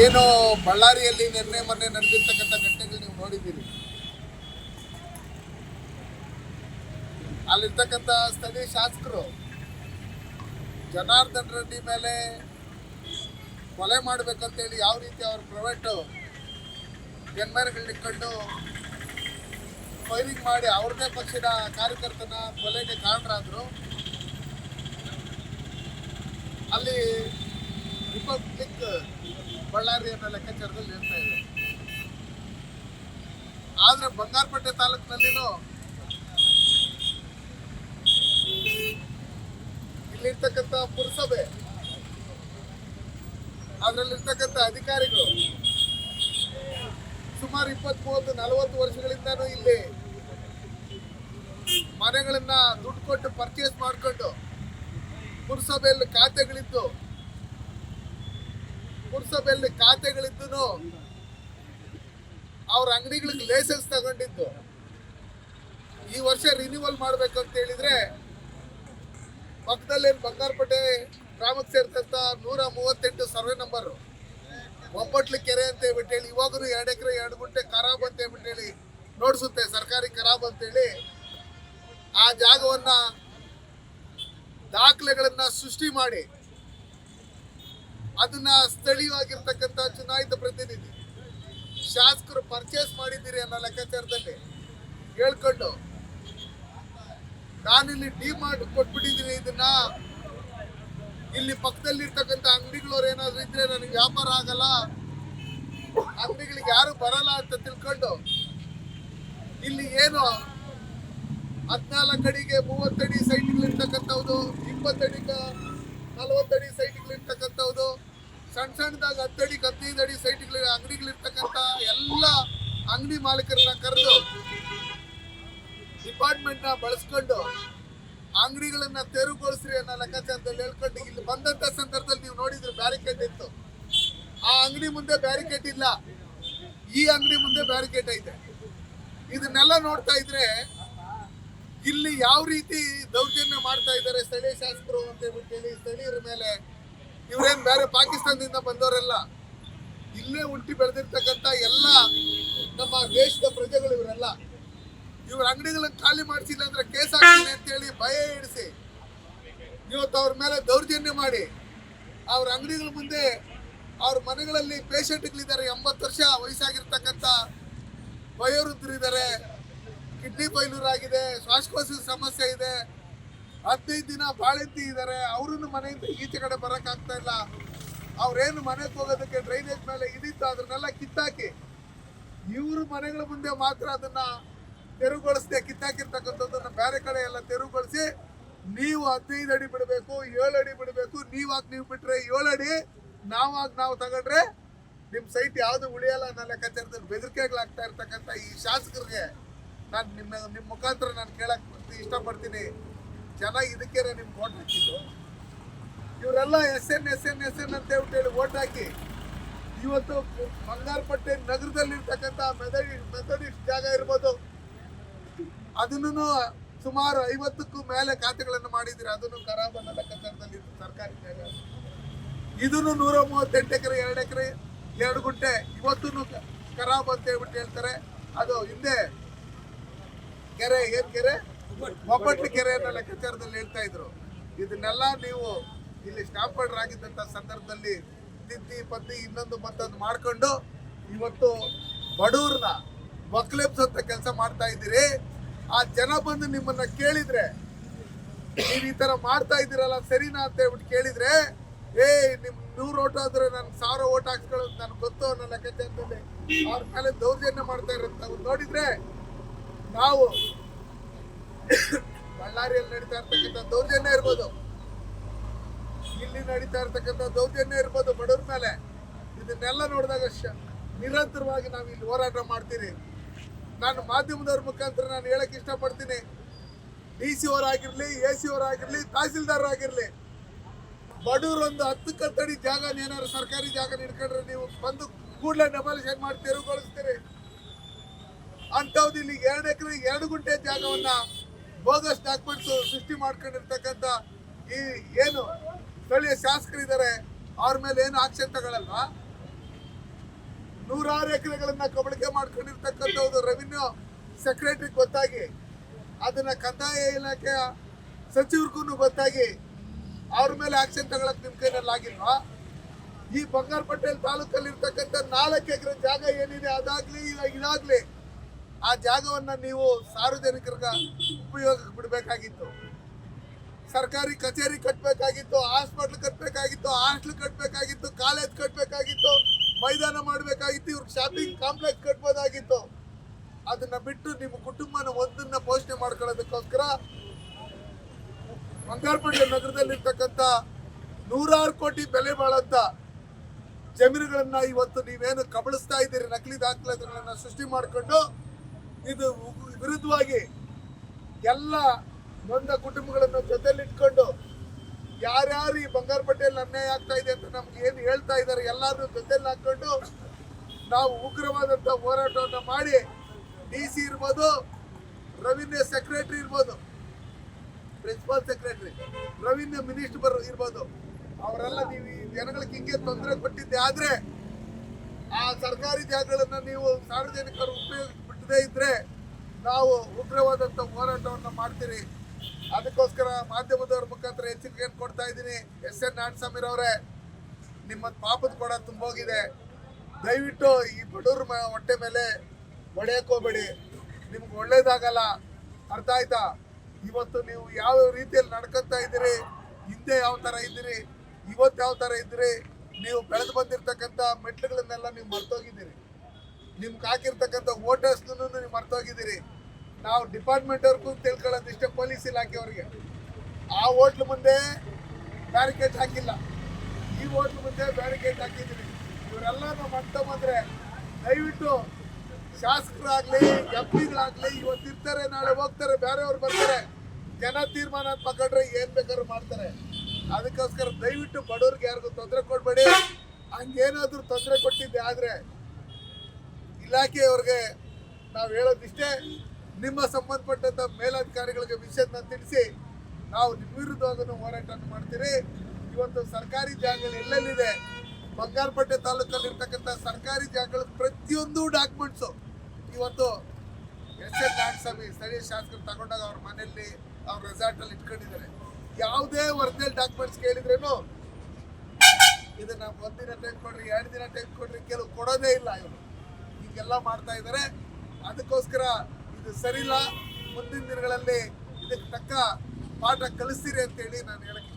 ಏನು ಬಳ್ಳಾರಿಯಲ್ಲಿ ನಿನ್ನೆ ಮೊನ್ನೆ ನಡೆದಿರ್ತಕ್ಕಂಥ ಘಟನೆಗಳು ನೀವು ನೋಡಿದ್ದೀರಿ. ಅಲ್ಲಿರ್ತಕ್ಕಂಥ ಸ್ಥಳೀಯ ಶಾಸಕರು ಜನಾರ್ದನ್ ರೆಡ್ಡಿ ಮೇಲೆ ಕೊಲೆ ಮಾಡ್ಬೇಕಂತೇಳಿ ಯಾವ ರೀತಿ ಅವ್ರ ಪ್ರೈವೇಟು ಇಟ್ಕೊಂಡು ಫೈರಿಂಗ್ ಮಾಡಿ ಅವ್ರದೇ ಪಕ್ಷದ ಕಾರ್ಯಕರ್ತನ ಕೊಲೆಗೆ ಕಾರಣರಾದರು. ಅಲ್ಲಿ ರಿಪಬ್ಲಿಕ್ ಬಳ್ಳಾರಿ ಅನ್ನೋ ಲೆಕ್ಕಾಚಾರದಲ್ಲಿ ಇರ್ತಾ ಇದೆ. ಆದ್ರೆ ಬಂಗಾರಪೇಟೆ ತಾಲೂಕಿನಲ್ಲಿನೂ ಇಲ್ಲಿರ್ತಕ್ಕಂಥ ಪುರಸಭೆ, ಅದರಲ್ಲಿರ್ತಕ್ಕಂಥ ಅಧಿಕಾರಿಗಳು ಸುಮಾರು ಇಪ್ಪತ್ತ್ ಮೂವತ್ತು ನಲವತ್ತು ವರ್ಷಗಳಿಂದನೂ ಇಲ್ಲಿ ಮನೆಗಳನ್ನ ದುಡ್ಡು ಕೊಟ್ಟು ಪರ್ಚೇಸ್ ಮಾಡಿಕೊಂಡು ಪುರಸಭೆಯಲ್ಲಿ ಖಾತೆಗಳಿದ್ದು ಪುರಸಭೆಯಲ್ಲಿ ಖಾತೆಗಳಿದ್ದು ಅವ್ರ ಅಂಗಡಿಗಳಿಗೆ ಲೈಸೆನ್ಸ್ ತಗೊಂಡಿದ್ದು. ಈ ವರ್ಷ ರಿನ್ಯೂವಲ್ ಮಾಡ್ಬೇಕಂತ ಹೇಳಿದ್ರೆ ಪಕ್ಕದಲ್ಲಿ ಬಂಗಾರಪೇಟೆ ಗ್ರಾಮಕ್ಕೆ ಸೇರ್ತಂತ ನೂರ ಮೂವತ್ತೆಂಟು ಸರ್ವೆ ನಂಬರ್ ಒಬ್ಬಟ್ಲಿ ಕೆರೆ ಅಂತ ಹೇಳ್ಬಿಟ್ಟು ಹೇಳಿ ಇವಾಗೂ ಎರಡು ಎಕರೆ, ಎರಡು ಗುಂಟೆ ಖರಾಬ್ ಅಂತ ಹೇಳ್ಬಿಟ್ಟು ಹೇಳಿ ನೋಡಿಸುತ್ತೆ, ಸರ್ಕಾರಿ ಖರಾಬ್ ಅಂತೇಳಿ ಆ ಜಾಗವನ್ನ, ದಾಖಲೆಗಳನ್ನ ಸೃಷ್ಟಿ ಮಾಡಿ ಅದನ್ನ ಸ್ಥಳೀಯವಾಗಿರ್ತಕ್ಕಂಥ ಚುನಾಯಿತ ಪ್ರತಿನಿಧಿ ಶಾಸಕರು ಪರ್ಚೇಸ್ ಮಾಡಿದ್ದೀರಿ ಅನ್ನೋ ಲೆಕ್ಕಾಚಾರದಲ್ಲಿ ಹೇಳ್ಕೊಂಡು, ನಾನಿಲ್ಲಿ ಡಿ ಮಾರ್ಟ್ ಕೊಟ್ಬಿಟ್ಟಿದ್ದೀನಿ ಇದನ್ನ. ಇಲ್ಲಿ ಪಕ್ಕದಲ್ಲಿರ್ತಕ್ಕಂಥ ಅಂಗಡಿಗಳವ್ರು ಏನಾದ್ರು ಇದ್ರೆ ನನಗೆ ವ್ಯಾಪಾರ ಆಗಲ್ಲ. ಅಂಗಡಿಗಳಿಗೆ ಯಾರು ಬರಲ್ಲ ಅಂತ ತಿಳ್ಕೊಂಡು, ಇಲ್ಲಿ ಏನು ಹದಿನಾಲ್ಕು ಅಡಿಗೆ ಮೂವತ್ತಡಿ ಸೈಟ್ಗಳಿರ್ತಕ್ಕಂಥವ್ದು ಇಪ್ಪತ್ತಡಿಗೆ ನಲವತ್ತಡಿ ಸೈಟ್ಗಳಿರ್ತಕ್ಕಂಥವ್ದು ಸಣ್ಣ ಸಣ್ಣದಾಗ ಹತ್ತಡಿ ಹದಿನೈದು ಅಡಿ ಸೈಟ್ಗಳ, ಅಂಗಡಿಗಳಿರ್ತಕ್ಕಂಥ ಎಲ್ಲ ಅಂಗಡಿ ಮಾಲೀಕರನ್ನ ಕರೆದು ಡಿಪಾರ್ಟ್ಮೆಂಟ್ನ ಬಳಸ್ಕೊಂಡು ಅಂಗಡಿಗಳನ್ನ ತೆರವುಗೊಳಿಸ್ರಿ ಅನ್ನೋ ಲೆಕ್ಕಾಚಾರದಲ್ಲಿ ಹೇಳ್ಕೊಂಡು ಇಲ್ಲಿ ಬಂದಂತ ಸಂದರ್ಭದಲ್ಲಿ ನೀವು ನೋಡಿದ್ರೆ ಬ್ಯಾರಿಕೇಡ್ ಇತ್ತು. ಆ ಅಂಗಡಿ ಮುಂದೆ ಬ್ಯಾರಿಕೇಡ್ ಇಲ್ಲ. ಈ ಅಂಗಡಿ ಮುಂದೆ ಬ್ಯಾರಿಕೇಡ್ ಐತೆ. ಇದನ್ನೆಲ್ಲ ನೋಡ್ತಾ ಇದ್ರೆ ಇಲ್ಲಿ ಯಾವ ರೀತಿ ದೌರ್ಜನ್ಯ ಮಾಡ್ತಾ ಇದ್ದಾರೆ ಸ್ಥಳೀಯ ಶಾಸಕರು ಅಂತ ಹೇಳಿ, ಸ್ಥಳೀಯರ ಮೇಲೆ ಇವ್ರೇನ್ ಬೇರೆ ಪಾಕಿಸ್ತಾನದಿಂದ ಬಂದವರೆಲ್ಲ? ಇಲ್ಲೇ ಹುಟ್ಟಿ ಬೆಳೆದಿರ್ತಕ್ಕಂಥ ಎಲ್ಲ ನಮ್ಮ ದೇಶದ ಪ್ರಜೆಗಳು ಇವರೆಲ್ಲ. ಇವ್ರ ಅಂಗಡಿಗಳನ್ನ ಖಾಲಿ ಮಾಡಿಸಿಲ್ಲ ಅಂದ್ರೆ ಕೇಸ್ ಹಾಕ್ತೀನಿ ಅಂತೇಳಿ ಭಯ ಇಡಿಸಿ ಇವತ್ತು ಅವ್ರ ಮೇಲೆ ದೌರ್ಜನ್ಯ ಮಾಡಿ. ಅವ್ರ ಅಂಗಡಿಗಳ ಮುಂದೆ ಅವ್ರ ಮನೆಗಳಲ್ಲಿ ಪೇಷಂಟ್ಗಳಿದ್ದಾರೆ, ಎಂಬತ್ತು ವರ್ಷ ವಯಸ್ಸಾಗಿರ್ತಕ್ಕಂಥ ವಯೋವೃದ್ಧರಿದ್ದಾರೆ. ಕಿಡ್ನಿ ಫೈಲೂರ್ ಆಗಿದೆ, ಶ್ವಾಸಕೋಶದ ಸಮಸ್ಯೆ ಇದೆ. ಹದಿನೈದು ದಿನ ಬಾಳೆತ್ತಿ ಇದ್ದಾರೆ ಅವ್ರನ್ನು ಮನೆಯಿಂದ ಈಚೆ ಕಡೆ ಬರೋಕ್ಕಾಗ್ತಾ ಇಲ್ಲ. ಅವ್ರೇನು ಮನೆಗೆ ಹೋಗೋದಕ್ಕೆ ಡ್ರೈನೇಜ್ ಮೇಲೆ ಇದಿತ್ತು ಅದನ್ನೆಲ್ಲ ಕಿತ್ತಾಕಿ, ಇವ್ರ ಮನೆಗಳ ಮುಂದೆ ಮಾತ್ರ ಅದನ್ನ ತೆರವುಗೊಳಿಸದೆ, ಕಿತ್ತಾಕಿರ್ತಕ್ಕಂಥದ್ದನ್ನ ಬೇರೆ ಕಡೆ ಎಲ್ಲ ತೆರವುಗೊಳಿಸಿ, ನೀವು ಹದಿನೈದು ಅಡಿ ಬಿಡಬೇಕು, ಏಳು ಅಡಿ ಬಿಡಬೇಕು, ನೀವಾಗ ನೀವು ಬಿಟ್ರೆ ಏಳು ಅಡಿ, ನಾವಾಗ ನಾವು ತಗೊಂಡ್ರೆ ನಿಮ್ಮ ಸೈಟ್ ಯಾವುದು ಉಳಿಯಲ್ಲ ಅನ್ನೋ ಲೆಕ್ಕಾಚಾರದಲ್ಲಿ ಬೆದರಿಕೆಗಳಾಗ್ತಾ ಇರ್ತಕ್ಕಂಥ ಈ ಶಾಸಕರಿಗೆ ನಾನು ನಿಮ್ಮ ನಿಮ್ಮ ಮುಖಾಂತರ ನಾನು ಕೇಳಕ್ ಇಷ್ಟಪಡ್ತೀನಿ. ಜನ ಇದಕ್ಕೆ ನಿಮ್ಗೆ ಓಟ್ ಹಾಕಿದ್ದು? ಇವರೆಲ್ಲ S N S N S N ಅಂತ ಹೇಳಿ ಓಟ್ ಹಾಕಿ ಇವತ್ತು ಬಂಗಾರಪಟ್ಟೆ ನಗರದಲ್ಲಿರ್ತಕ್ಕಂಥ ಮೆಥಡಿ ಮೆಥಡಿಸ್ಟ್ ಜಾಗ ಇರ್ಬೋದು. ಅದನ್ನು ಸುಮಾರು ಐವತ್ತಕ್ಕೂ ಮೇಲೆ ಖಾತೆಗಳನ್ನು ಮಾಡಿದ್ರೆ ಅದನ್ನು ಖರಾಬ್ ಅನ್ನತಕ್ಕಂಥದ್ದಲ್ಲಿ ಸರ್ಕಾರಿ ಜಾಗ. ಇದನ್ನು ನೂರ ಮೂವತ್ತೆಂಟು ಎಕರೆ, ಎರಡು ಎಕರೆ, ಎರಡು ಗುಂಟೆ ಇವತ್ತೂ ಖರಾಬ್ ಅಂತ ಹೇಳ್ಬಿಟ್ಟು ಹೇಳ್ತಾರೆ. ಅದು ಹಿಂದೆ ಕೆರೆ, ಏನು ಕೆರೆ? ಒಬ್ಬಟ್ಲಿ ಕೆರೆಯನ್ನ ಲೆಕ್ಕಾಚಾರದಲ್ಲಿ ಹೇಳ್ತಾ ಇದ್ರು. ಇದನ್ನೆಲ್ಲ ನೀವು ಇಲ್ಲಿ ಸ್ಟಾಂಪರ್ಡ್ ಆಗಿದ್ದಂತ ಸಂದರ್ಭದಲ್ಲಿ ತಿದ್ದಿ, ಪದ್ದಿ, ಇನ್ನೊಂದು ಮತ್ತೊಂದು ಮಾಡ್ಕೊಂಡು ಇವತ್ತು ಬಡವ್ರನ್ನ ಅಂತ ಕೆಲಸ ಮಾಡ್ತಾ ಇದ್ದೀರಿ. ಆ ಜನ ಬಂದು ನಿಮ್ಮನ್ನ ಕೇಳಿದ್ರೆ, ನೀವು ಈ ತರ ಮಾಡ್ತಾ ಇದ್ದೀರಲ್ಲ, ಸರಿನಾ ಅಂತ ಹೇಳ್ಬಿಟ್ಟು ಕೇಳಿದ್ರೆ, ಏ, ನಿಮ್ ನೂರು ಓಟ್ ಆದ್ರೆ ನನ್ ಸಾವಿರ ಓಟ್ ಹಾಕ್ಸ್ಕೊಳ್ಳೋದು ನನ್ಗೆ ಗೊತ್ತು ಅನ್ನೋ ಲೆಕ್ಕಾಚಾರದಲ್ಲಿ ಅವ್ರ ಮೇಲೆ ದೌರ್ಜನ್ಯ ಮಾಡ್ತಾ ಇರೋದು ನೋಡಿದ್ರೆ ನಾವು ಬಳ್ಳಾರಿಯಲ್ಲಿ ನಡೀತಾ ಇರ್ತಕ್ಕಂಥ ದೌರ್ಜನ್ಯ ಇರ್ಬೋದು. ಇಲ್ಲಿ ನಡೀತಾ ಇರ್ತಕ್ಕಂಥ ದೌರ್ಜನ್ಯ ಇರ್ಬೋದು ಬಡವ್ರ ಮೇಲೆ. ಇದನ್ನೆಲ್ಲ ನೋಡಿದಾಗ ನಿರಂತರವಾಗಿ ನಾವು ಇಲ್ಲಿ ಹೋರಾಟ ಮಾಡ್ತೀರಿ. ನಾನು ಮಾಧ್ಯಮದವ್ರ ಮುಖಾಂತರ ನಾನು ಹೇಳಕ್ ಇಷ್ಟಪಡ್ತೀನಿ. ಡಿ ಸಿ ಅವರಾಗಿರ್ಲಿ ಎ ಸಿ ಅವರಾಗಿರ್ಲಿ ತಹಸೀಲ್ದಾರ್ ಆಗಿರ್ಲಿ. ಒಂದು ಹತ್ತು ಕತ್ತಡಿ ಜಾಗ ಏನಾದ್ರು ಸರ್ಕಾರಿ ಜಾಗ ಹಿಡ್ಕೊಂಡ್ರೆ ನೀವು ಬಂದು ಕೂಡಲೇ ಡೆಮಾಲಿಷನ್ ಮಾಡಿ ತೆರವುಗೊಳಿಸ್ತೀರಿ. ಅಂಥವ್ದು ಇಲ್ಲಿ ಎರಡು ಎಕರೆ, ಎರಡು ಗುಂಟೆ ಜಾಗವನ್ನ ಬೋಗಸ್ ಡಾಕ್ಯುಮೆಂಟ್ಸ್ ಸೃಷ್ಟಿ ಮಾಡ್ಕೊಂಡಿರ್ತಕ್ಕಂಥ ಈ ಏನು ಸ್ಥಳೀಯ ಶಾಸಕರಿದ್ದಾರೆ, ಅವ್ರ ಮೇಲೆ ಏನು ಆಕ್ಷನ್ ತಗೊಳ್ಳಲ್ಲ ನೂರಾರು ಎಕರೆಗಳನ್ನ ಕಬಳಿಕೆ ಮಾಡ್ಕೊಂಡಿರ್ತಕ್ಕಂಥ ಒಂದು ರೆವಿನ್ಯೂ ಸೆಕ್ರೆಟರಿ ಗೊತ್ತಾಗಿ, ಅದನ್ನ ಕಂದಾಯ ಇಲಾಖೆಯ ಸಚಿವರಿಗೂ ಗೊತ್ತಾಗಿ ಅವ್ರ ಮೇಲೆ ಆಕ್ಷನ್ ತಗೊಳಕ್ ನಿಮ್ ಕೈನಲ್ಲಿ ಆಗಿಲ್ವಾ? ಈ ಬಂಗಾರ ಪಟೇಲ್ ತಾಲೂಕಲ್ಲಿ ಇರ್ತಕ್ಕಂಥ ನಾಲ್ಕು ಎಕರೆ ಜಾಗ ಏನಿದೆ, ಅದಾಗ್ಲಿ ಇದಾಗ್ಲಿ ಆ ಜಾಗವನ್ನು ನೀವು ಸಾರ್ವಜನಿಕರಿಗೆ ಉಪಯೋಗಕ್ಕೆ ಬಿಡಬೇಕಾಗಿತ್ತು. ಸರ್ಕಾರಿ ಕಚೇರಿ ಕಟ್ಟಬೇಕಾಗಿತ್ತು ಹಾಸ್ಪಿಟ್ಲ್ ಕಟ್ಟಬೇಕಾಗಿತ್ತು ಹಾಸ್ಟೆಲ್ ಕಟ್ಟಬೇಕಾಗಿತ್ತು ಕಾಲೇಜ್ ಕಟ್ಟಬೇಕಾಗಿತ್ತು ಮೈದಾನ ಮಾಡಬೇಕಾಗಿತ್ತು ಇವ್ರ ಶಾಪಿಂಗ್ ಕಾಂಪ್ಲೆಕ್ಸ್ ಕಟ್ಬೋದಾಗಿತ್ತು. ಅದನ್ನ ಬಿಟ್ಟು ನಿಮ್ಮ ಕುಟುಂಬನ ಒಂದನ್ನ ಪೋಷಣೆ ಮಾಡ್ಕೊಳ್ಳೋದಕ್ಕೋಸ್ಕರ ಬಂಗಾರಪೇಟೆ ನಗರದಲ್ಲಿರ್ತಕ್ಕಂಥ ನೂರಾರು ಕೋಟಿ ಬೆಲೆ ಬಾಳಂತ ಜಮೀನುಗಳನ್ನ ಇವತ್ತು ನೀವೇನು ಕಬಳಿಸ್ತಾ ಇದ್ದೀರಿ, ನಕಲಿ ದಾಖಲಾತಿಗಳನ್ನ ಸೃಷ್ಟಿ ಮಾಡಿಕೊಂಡು ಇದು ವಿರುದ್ಧವಾಗಿ ಎಲ್ಲ ನೊಂದ ಕುಟುಂಬಗಳನ್ನು ಜೊತೆಲಿಟ್ಕೊಂಡು ಯಾರ್ಯಾರು ಈ ಬಂಗಾರಪೇಟೆಯಲ್ಲಿ ಅನ್ಯಾಯ ಆಗ್ತಾ ಇದೆ ಅಂತ ನಮ್ಗೆ ಏನು ಹೇಳ್ತಾ ಇದ್ದಾರೆ ಎಲ್ಲರೂ ಜೊತೆಲಿ ಹಾಕೊಂಡು ನಾವು ಉಗ್ರವಾದಂಥ ಹೋರಾಟವನ್ನು ಮಾಡಿ ಡಿ ಸಿ ಇರ್ಬೋದು ರೆವಿನ್ಯೂ ಸೆಕ್ರೆಟರಿ ಇರ್ಬೋದು ಪ್ರಿನ್ಸಿಪಾಲ್ ಸೆಕ್ರೆಟರಿ ರೆವಿನ್ಯೂ ಮಿನಿಸ್ಟರ್ ಇರ್ಬೋದು. ಅವರೆಲ್ಲ ನೀವು ಈ ಜನಗಳಿಗೆ ಹಿಂಗೆ ತೊಂದರೆ ಕೊಟ್ಟಿದ್ದೆ ಆದ್ರೆ ಆ ಸರ್ಕಾರಿ ಜಾಗಗಳನ್ನು ನೀವು ಸಾರ್ವಜನಿಕರು ಉಪಯೋಗ ಬಿಟ್ಟದೇ ಇದ್ರೆ ನಾವು ಉಗ್ರವಾದಂಥ ಹೋರಾಟವನ್ನು ಮಾಡ್ತೀರಿ. ಅದಕ್ಕೋಸ್ಕರ ಮಾಧ್ಯಮದವ್ರ ಮುಖಾಂತರ ಎಚ್ಚರಿಕೆಯನ್ನು ಕೊಡ್ತಾ ಇದ್ದೀನಿ. ಎಸ್ ಎನ್ ಅವರೇ ನಿಮ್ಮ ಪಾಪದ ಕೊಡ ತುಂಬೋಗಿದೆ. ದಯವಿಟ್ಟು ಈ ಬಡವ್ರ ಹೊಟ್ಟೆ ಮೇಲೆ ಹೊಡೆಯಕ್ ಹೋಗ್ಬೇಡಿ ನಿಮ್ಗೆ ಒಳ್ಳೇದಾಗಲ್ಲ. ಅರ್ಥ ಆಯ್ತಾ? ಇವತ್ತು ನೀವು ಯಾವ ರೀತಿಯಲ್ಲಿ ನಡ್ಕೊತಾ ಇದ್ದೀರಿ? ಹಿಂದೆ ಯಾವ ಥರ ಇದ್ದೀರಿ? ಇವತ್ತು ಯಾವ ಥರ ಇದ್ದೀರಿ? ನೀವು ಬೆಳೆದು ಬಂದಿರತಕ್ಕಂಥ ಮೆಟ್ಲುಗಳನ್ನೆಲ್ಲ ನೀವು ಮರ್ತೋಗಿದ್ದೀರಿ. ನಿಮ್ಗೆ ಹಾಕಿರ್ತಕ್ಕಂಥ ವೋಟರ್ಸ್ನೂ ನೀವು ಮರ್ತೋಗಿದ್ದೀರಿ. ನಾವು ಡಿಪಾರ್ಟ್ಮೆಂಟ್ ಅವ್ರಿಗೂ ತಿಳ್ಕೊಳ್ಳೋದಿಷ್ಟೇ ಪೊಲೀಸ್ ಇಲಾಖೆಯವರಿಗೆ ಆ ಹೋಟ್ಲ್ ಮುಂದೆ ಬ್ಯಾರಿಕೇಡ್ ಹಾಕಿಲ್ಲ. ಈ ಹೋಟ್ಲ್ ಮುಂದೆ ಬ್ಯಾರಿಕೇಡ್ ಹಾಕಿದ್ದೀವಿ ಇವರೆಲ್ಲ ನಾವು ಮಾಡ್ತಾ ಬಂದ್ರೆ ದಯವಿಟ್ಟು ಶಾಸಕರಾಗ್ಲಿ, ಎಂ ಪಿಗಳಾಗ್ಲಿ ಇವತ್ತು ಇರ್ತಾರೆ ನಾಳೆ ಹೋಗ್ತಾರೆ ಬೇರೆಯವ್ರು ಬರ್ತಾರೆ. ಜನ ತೀರ್ಮಾನ ಏನು ಏನ್ ಬೇಕಾದ್ರೂ ಮಾಡ್ತಾರೆ. ಅದಕ್ಕೋಸ್ಕರ ದಯವಿಟ್ಟು ಬಡವ್ರಿಗೆ ಯಾರಿಗೂ ತೊಂದರೆ ಕೊಡಬೇಡಿ. ಹಂಗೇನಾದ್ರೂ ತೊಂದರೆ ಕೊಟ್ಟಿದ್ದೆ ಆದ್ರೆ ಇಲಾಖೆಯವ್ರಿಗೆ ನಾವು ಹೇಳೋದಿಷ್ಟೇ, ನಿಮ್ಮ ಸಂಬಂಧಪಟ್ಟಂಥ ಮೇಲಧಿಕಾರಿಗಳಿಗೆ ವಿಷಯನ ತಿಳಿಸಿ, ನಾವು ನಿಮ್ಮ ವಿರುದ್ಧವಾದನ್ನು ಹೋರಾಟವನ್ನು ಮಾಡ್ತೀರಿ. ಇವತ್ತು ಸರ್ಕಾರಿ ಜಾಗಗಳು ಎಲ್ಲೆಲ್ಲಿದೆ? ಬಂಗಾರಪೇಟೆ ತಾಲೂಕಲ್ಲಿ ಇರ್ತಕ್ಕಂಥ ಸರ್ಕಾರಿ ಜಾಗಗಳ ಪ್ರತಿಯೊಂದು ಡಾಕ್ಯುಮೆಂಟ್ಸು ಇವತ್ತು ಎಸ್ ಎನ್ ನಾರಾಯಣಸ್ವಾಮಿ ಸ್ಥಳೀಯ ಶಾಸಕರು ತಗೊಂಡಾಗ ಅವ್ರ ಮನೆಯಲ್ಲಿ ಅವ್ರ ರೆಸಾರ್ಟಲ್ಲಿ ಇಟ್ಕೊಂಡಿದ್ದಾರೆ. ಯಾವುದೇ ಒರಿಜಿನಲ್ ಡಾಕ್ಯುಮೆಂಟ್ಸ್ ಕೇಳಿದ್ರೇನು, ಇದನ್ನ ಒಂದಿನ ಟೈಮ್ ಕೊಡ್ರಿ, ಎರಡು ದಿನ ಟೈಮ್ ಕೊಡ್ರಿ ಕೆಲವು ಕೊಡೋದೇ ಇಲ್ಲ ಇವರು. ಹೀಗೆಲ್ಲ ಮಾಡ್ತಾ ಇದ್ದಾರೆ. ಅದಕ್ಕೋಸ್ಕರ ಇದು ಸರಿಯಿಲ್ಲ. ಮುಂದಿನ ದಿನಗಳಲ್ಲಿ ಇದಕ್ಕೆ ತಕ್ಕ ಪಾಠ ಕಲಿಸ್ತೀರಿ ಅಂತೇಳಿ ನಾನು ಹೇಳಕ್ಕೆ